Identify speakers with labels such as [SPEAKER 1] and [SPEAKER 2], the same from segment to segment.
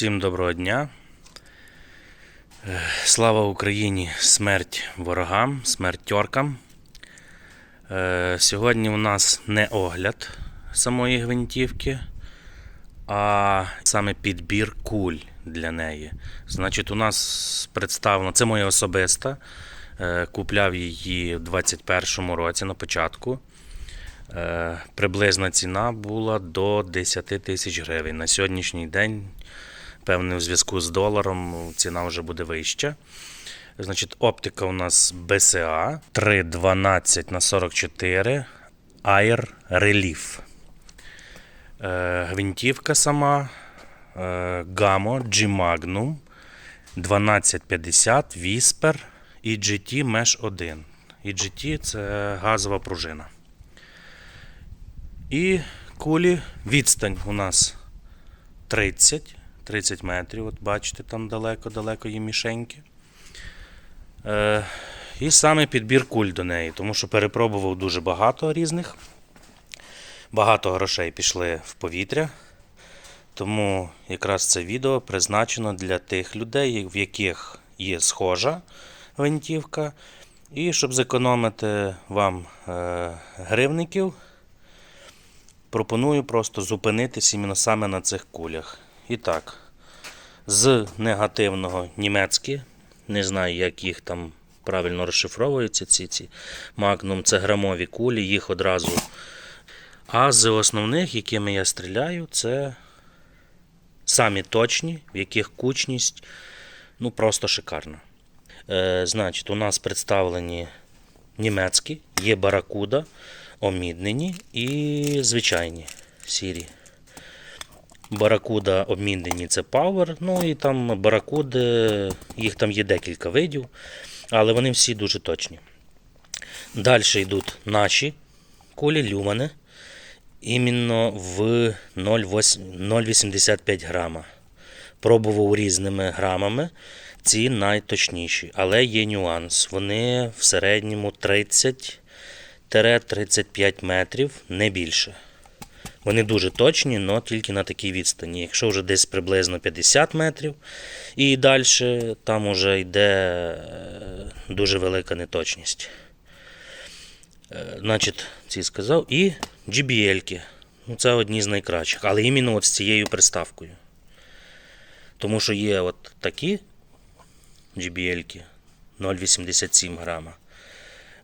[SPEAKER 1] Всім доброго дня. Слава Україні! Смерть ворогам, смерть тьоркам. Е, Сьогодні у нас не огляд самої гвинтівки, а саме підбір куль для неї. Значить, у нас представлено, це моя особиста. Е, Купляв її в 21-му році на початку. Е, Приблизна ціна була до 10 тисяч гривень. На сьогоднішній день, певне, в зв'язку з доларом ціна вже буде вища. Значить, оптика у нас BCA 312 на 44 Air Relief. Е, Гвинтівка сама Gamo G Magnum 1250 Whisper і GT Mesh 1. І GT це газова пружина. І кулі відстань у нас 30, 30 метрів. От бачите, там далеко-далеко є мішеньки. Е, і саме підбір куль до неї, тому що перепробував дуже багато різних. Багато грошей пішли в повітря. Тому якраз це відео призначено для тих людей, в яких є схожа гвинтівка. І щоб зекономити вам е, гривників, пропоную просто зупинитись іменно саме на цих кулях. І так, з негативного німецькі, не знаю, як їх там правильно розшифровуються, ці ці Magnum, це грамові кулі, їх одразу. А з основних, якими я стріляю, це самі точні, в яких кучність ну просто шикарна. Е, значить, у нас представлені німецькі, є баракуда, оміднені і звичайні сірі. Баракуда обмінені це Power, ну і там баракуди, їх там є декілька видів, але вони всі дуже точні. Далі йдуть наші кулі люмани. Іменно в 0,85 грама. Пробував різними грамами. Ці найточніші, але є нюанс. Вони в середньому 30-35 метрів, не більше. Вони дуже точні, але тільки на такій відстані. Якщо вже десь приблизно 50 метрів і далі, там вже йде е, дуже велика неточність. Е, Значить, ці сказав. І GBL-ки. Ну, це одні з найкращих, але іменно от з цією приставкою. Тому що є от такі GBL-ки 0,87 грама.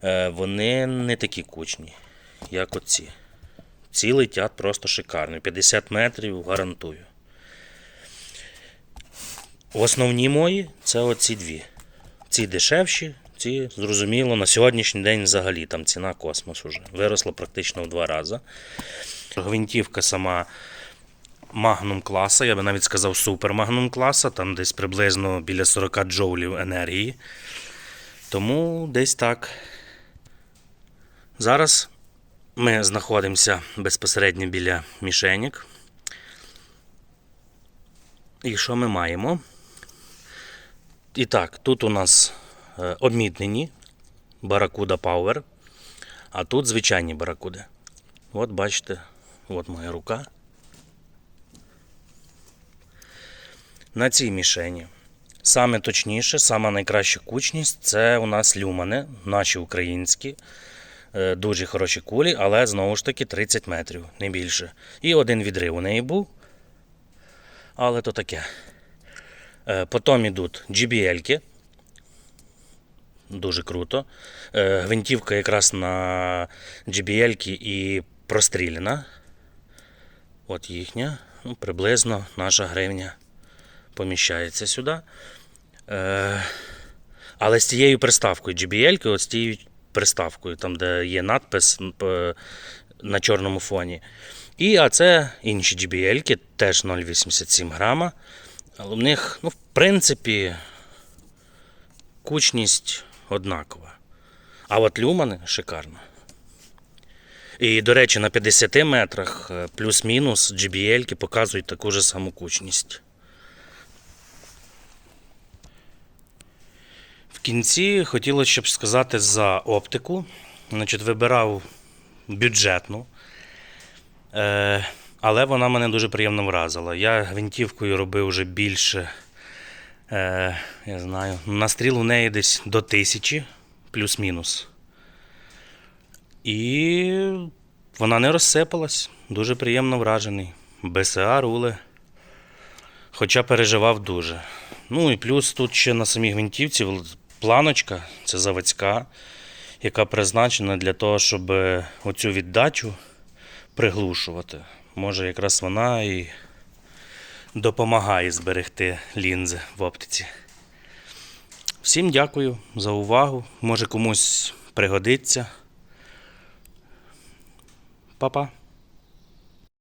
[SPEAKER 1] Е, Вони не такі кучні, як оці. Ці летять просто шикарно. 50 метрів гарантую. Основні мої це оці дві. Ці дешевші, ці, зрозуміло, на сьогоднішній день взагалі там ціна космос уже. Виросла практично в два рази. Гвинтівка сама магнум класа, я би навіть сказав супер магнум класа, там десь приблизно біля 40 джоулів енергії. Тому десь так. Зараз ми знаходимося безпосередньо біля мішенік. І що ми маємо? І так, тут у нас е, обмітнені Barracuda Power, а тут звичайні баракуди. От бачите, от моя рука. На цій мішені. Саме точніше, сама найкраща кучність це у нас люмани, наші українські. Е, Дуже хороші кулі, але знову ж таки 30 метрів, не більше. І один відрив у неї був. Але то таке. Е, Потім йдуть GBL-ки. Дуже круто. Е, Гвинтівка якраз на GBL-ки і простріляна. От їхня. Ну, приблизно наша гривня поміщається сюди. Але з цією приставкою GBL, от з тією приставкою, там, де є надпис на чорному фоні. І а це інші GBL, теж 0,87 грама. Але в них, ну, в принципі, кучність однакова. А от люмани шикарно. І, до речі, на 50 метрах е, плюс-мінус GBL показують таку ж саму кучність. Кінці хотілося щоб сказати за оптику. Значить, вибирав бюджетну. Е, Але вона мене дуже приємно вразила. Я гвинтівкою робив вже більше, е, я знаю, настріл у неї десь до тисячі, плюс-мінус. І вона не розсипалась. Дуже приємно вражений. БСА рули. Хоча переживав дуже. Ну і плюс тут ще на самій гвинтівці планочка, це заводська, яка призначена для того, щоб оцю віддачу приглушувати. Може, якраз вона і допомагає зберегти лінзи в оптиці. Всім дякую за увагу. Може комусь пригодиться. Па-па.